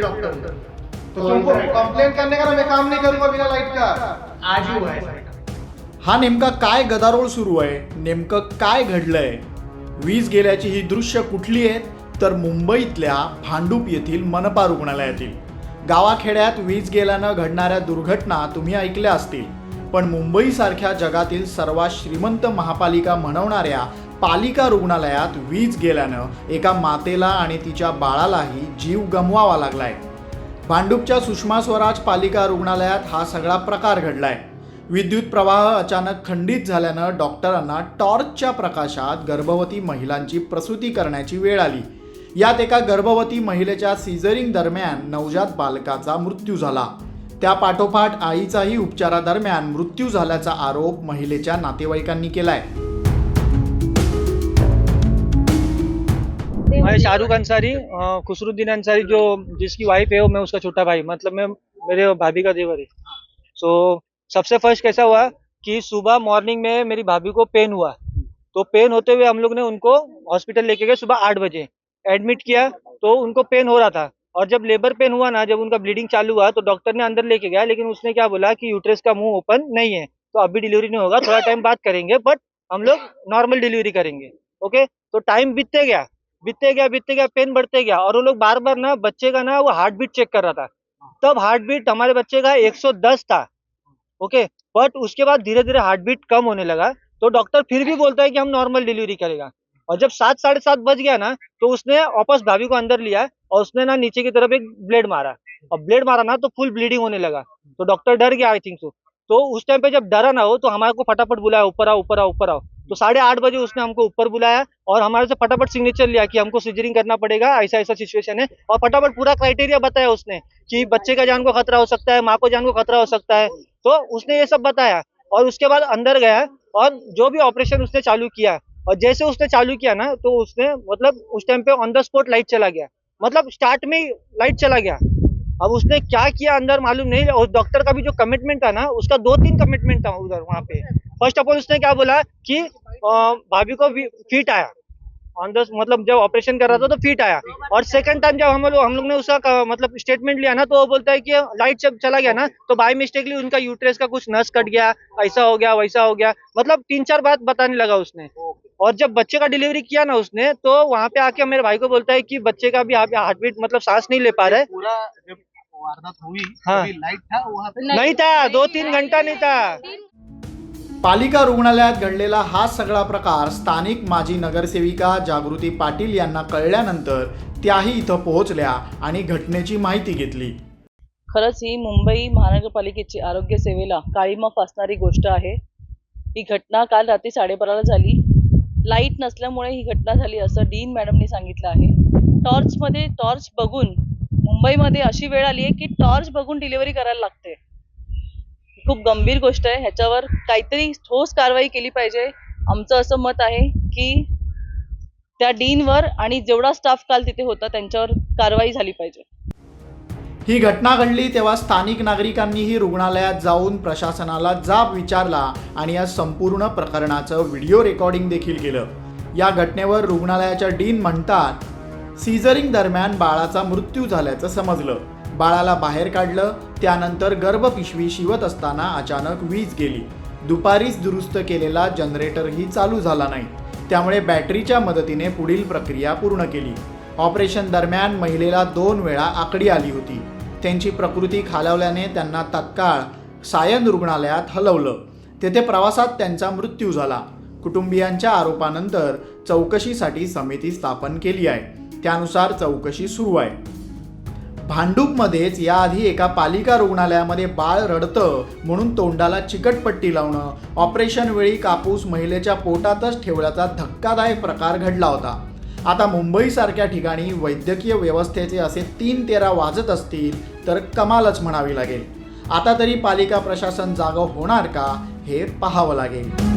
Doctor हूँ तो तुमको कंप्लेंट करने का ना मैं काम नहीं करूंगा बिना लाइट का. आज ही हुआ है. हा नेमका काय गदारोळ सुरू आहे? नेमकं काय घडलंय? वीज गेल्याची ही दृश्य कुठली आहेत? तर मुंबईतल्या भांडूप येथील मनपा रुग्णालयातील. गावाखेड्यात वीज गेल्यानं घडणाऱ्या दुर्घटना तुम्ही ऐकल्या असतील. पण मुंबईसारख्या जगातील सर्वात श्रीमंत महापालिका म्हणवणाऱ्या पालिका रुग्णालयात वीज गेल्यानं एका मातेला आणि तिच्या बाळालाही जीव गमवावा लागलाय. भांडूपच्या सुषमा स्वराज पालिका रुग्णालयात हा सगळा प्रकार घडलाय. विद्युत प्रवाह अचानक खंडित झाल्यानं डॉक्टरांना टॉर्चच्या प्रकाशात गर्भवती महिलांची प्रसूती करण्याची वेळ आली. यात एका गर्भवती महिलेच्या सिझरिंग दरम्यान नवजात बालकाचा मृत्यू झाला. त्या पाठोपाठ आईचाही उपचारादरम्यान मृत्यू झाल्याचा आरोप महिलेच्या नातेवाईकांनी केलाय. मैं शाहरुख अंसारी खुसरुद्दीन अंसारी जो जिसकी वाइफ है वो मैं उसका छोटा भाई मतलब मैं मेरे भाभी का देवर है। सो सबसे फर्स्ट कैसा हुआ कि सुबह मॉर्निंग में मेरी भाभी को पेन हुआ। तो पेन होते हुए हम लोग ने उनको हॉस्पिटल लेके गए सुबह आठ बजे। एडमिट किया तो उनको पेन हो रहा था। और जब लेबर पेन हुआ ना, जब उनका ब्लीडिंग चालू हुआ तो डॉक्टर ने अंदर लेके गया, लेकिन उसने क्या बोला कि यूट्रस का मुँह ओपन नहीं है। तो अभी डिलीवरी नहीं होगा, थोड़ा टाइम बात करेंगे बट हम लोग नॉर्मल डिलीवरी करेंगे ओके तो टाइम बीतते गया बीतते गया बीतते गया पेन बढ़ते गया, और वो लोग बार बार ना, बच्चे का ना, वो हार्ट बीट चेक कर रहा था। तब हार्ट बीट हमारे बच्चे का 110 था ओके बट उसके बाद धीरे धीरे हार्ट बीट कम होने लगा तो डॉक्टर फिर भी बोलता है कि हम नॉर्मल डिलीवरी करेगा। और जब सात, साढ़े सात बज गया ना तो उसने वापस भाभी को अंदर लिया और उसने ना नीचे की तरफ़ एक ब्लेड मारा। और ब्लेड मारा ना तो फुल ब्लीडिंग होने लगा। तो डॉक्टर डर गया आई थिंक सो तो उस टाइम पे जब डरा ना हो तो हमारे को फटाफट बुलाया, ऊपर आओ ऊपर आओ ऊपर आओ। तो साढ़े आठ बजे उसने हमको ऊपर बुलाया और हमारे से फटाफट सिग्नेचर लिया कि हमको सिजरिंग करना पड़ेगा, ऐसा ऐसा सिचुएशन है। और फटाफट पूरा क्राइटेरिया बताया उसने कि बच्चे का जान को खतरा हो सकता है, माँ को जान को खतरा हो सकता है। तो उसने ये सब बताया और उसके बाद अंदर गया और जो भी ऑपरेशन उसने चालू किया और जैसे उसने चालू किया ना तो उसने मतलब उस टाइम पे ऑन द स्पॉट लाइट चला गया। मतलब स्टार्ट में लाइट चला गया। अब उसने क्या किया अंदर मालूम नहीं, और डॉक्टर का भी जो कमिटमेंट था ना, उसका दो तीन कमिटमेंट था उधर वहाँ पे। फ़र्स्ट ऑफ़ ऑल उसने क्या बोला कि भाभी को फिट आया। ऑन द मतलब जब ऑपरेशन कर रहा था तो फिट आया। और सेकंड टाइम जब हम लोग हम लोग ने उसका मतलब स्टेटमेंट लिया ना तो वो बोलता है कि लाइट जब चला गया ना तो बाय मिस्टेकली उनका यूट्रेस का कुछ नस कट गया, ऐसा हो गया, वैसा हो गया। मतलब तीन चार बात बताने लगा उसने। और जब बच्चे का डिलीवरी किया ना उसने तो वहाँ पे आके मेरे भाई को बोलता है कि बच्चे का भी हार्ट बीट मतलब सांस नहीं ले पा रहा। है पूरा जब वारदात हुई हाँ। तभी लाइट था वहाँ पे नहीं था दो तीन घंटा नहीं था। पालिका रुग्णालयात घडलेला हा सगळा प्रकार स्थानिक माजी नगरसेविका जागृती पाटील यांना कळल्यानंतर त्याही इथं पोहोचल्या आणि घटनेची माहिती घेतली. खरंच ही मुंबई महानगरपालिकेची आरोग्य सेवेला काळीमा फासणारी गोष्ट आहे. ही घटना काल रात्री साडेबाराला झाली. लाइट नसल्यामुळे ही घटना झाली असं डीन मॅडमनी सांगितलं आहे. टॉर्चमध्ये टॉर्च बघून मुंबईमध्ये अशी वेळ आली आहे की टॉर्च बघून डिलिव्हरी करायला लागते. खूप गंभीर गोष्ट आहे. ह्याच्यावर काहीतरी ठोस कारवाई केली पाहिजे. आमचं असं मत आहे की त्या डीनवर आणि जेवढा स्टाफ काल तिथे होता त्यांच्यावर कारवाई झाली पाहिजे. ही घटना घडली तेव्हा स्थानिक नागरिकांनीही रुग्णालयात जाऊन प्रशासनाला जाब विचारला आणि या संपूर्ण प्रकरणाचं व्हिडिओ रेकॉर्डिंग देखील केलं. या घटनेवर रुग्णालयाच्या डीन म्हणतात सीझरिंग दरम्यान बाळाचा मृत्यू झाल्याचं समजलं. बाळाला बाहेर काढलं त्यानंतर गर्भपिशवी शिवत असताना अचानक वीज गेली. दुपारीच दुरुस्त केलेला जनरेटरही चालू झाला नाही. त्यामुळे बॅटरीच्या मदतीने पुढील प्रक्रिया पूर्ण केली. ऑपरेशन दरम्यान महिलेला दोन वेळा आकडी आली होती. त्यांची प्रकृती खालावल्याने त्यांना तत्काळ सायन रुग्णालयात हलवलं. तेथे प्रवासात त्यांचा मृत्यू झाला. कुटुंबियांच्या आरोपानंतर चौकशीसाठी समिती स्थापन केली आहे. त्यानुसार चौकशी सुरू आहे. भांडूपमध्येच याआधी एका पालिका रुग्णालयामध्ये बाळ रडतं म्हणून तोंडाला चिकटपट्टी लावणं ऑपरेशनवेळी कापूस महिलेच्या पोटातच ठेवल्याचा धक्कादायक प्रकार घडला होता. आता मुंबईसारख्या ठिकाणी वैद्यकीय व्यवस्थेचे असे तीन तेरा वाजत असतील तर कमालच म्हणावी लागेल. आता तरी पालिका प्रशासन जागं होणार का हे पाहावं लागेल.